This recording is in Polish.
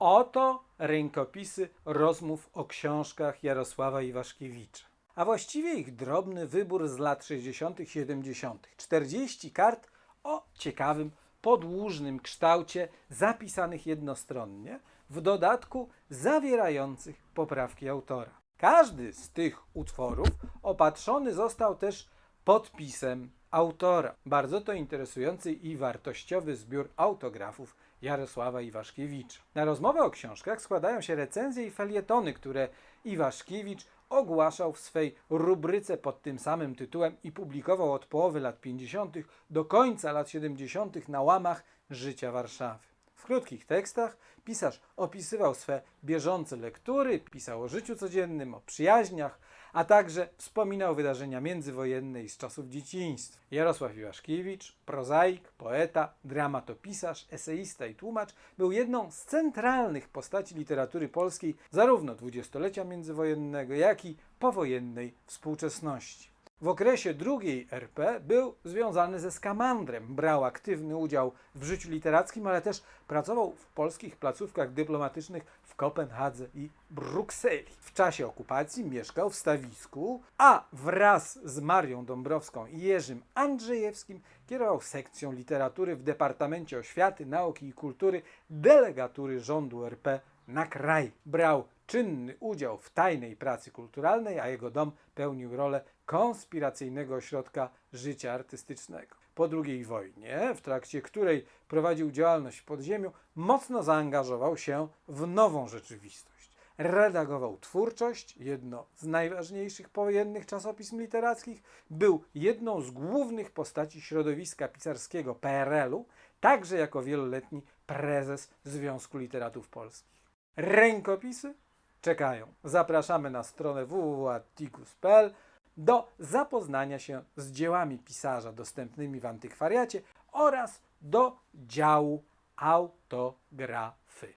Oto rękopisy rozmów o książkach Jarosława Iwaszkiewicza. A właściwie ich drobny wybór z lat 60., 70. 40 kart o ciekawym, podłużnym kształcie, zapisanych jednostronnie, w dodatku zawierających poprawki autora. Każdy z tych utworów opatrzony został też podpisem autora. Bardzo to interesujący i wartościowy zbiór autografów Jarosława Iwaszkiewicza. Na rozmowę o książkach składają się recenzje i felietony, które Iwaszkiewicz ogłaszał w swej rubryce pod tym samym tytułem i publikował od połowy lat 50. do końca lat 70. na łamach życia Warszawy. W krótkich tekstach pisarz opisywał swe bieżące lektury, pisał o życiu codziennym, o przyjaźniach, a także wspominał wydarzenia międzywojenne i z czasów dzieciństwa. Jarosław Iwaszkiewicz, prozaik, poeta, dramatopisarz, eseista i tłumacz, był jedną z centralnych postaci literatury polskiej zarówno dwudziestolecia międzywojennego, jak i powojennej współczesności. W okresie II RP był związany ze Skamandrem, brał aktywny udział w życiu literackim, ale też pracował w polskich placówkach dyplomatycznych w Kopenhadze i Brukseli. W czasie okupacji mieszkał w Stawisku, a wraz z Marią Dąbrowską i Jerzym Andrzejewskim kierował sekcją literatury w Departamencie Oświaty, Nauki i Kultury delegatury rządu RP na kraj. Brał czynny udział w tajnej pracy kulturalnej, a jego dom pełnił rolę konspiracyjnego ośrodka życia artystycznego. Po II wojnie, w trakcie której prowadził działalność w podziemiu, mocno zaangażował się w nową rzeczywistość. Redagował twórczość, jedno z najważniejszych powojennych czasopism literackich, był jedną z głównych postaci środowiska pisarskiego PRL-u, także jako wieloletni prezes Związku Literatów Polskich. Rękopisy czekają. Zapraszamy na stronę www.atticus.pl do zapoznania się z dziełami pisarza dostępnymi w antykwariacie oraz do działu autografy.